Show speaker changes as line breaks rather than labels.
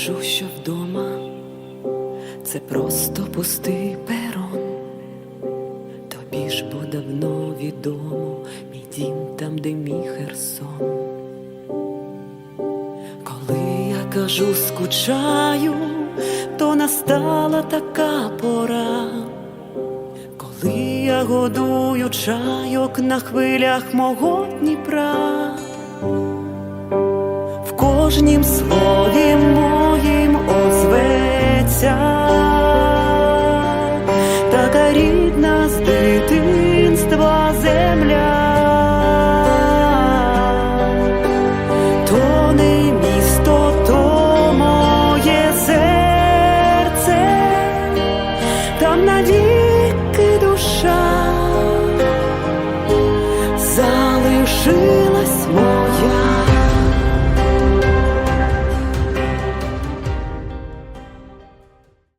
кажу, що вдома це просто пустий перон. Тобі ж бо давно відомо мій дім там, де мій Херсон. Коли я кажу, скучаю, то настала така пора, коли я годую чайок на хвилях мого Дніпра. В кожнім слові рідна з дитинства земля, то не місто, моє серце, там навіки душа залишила.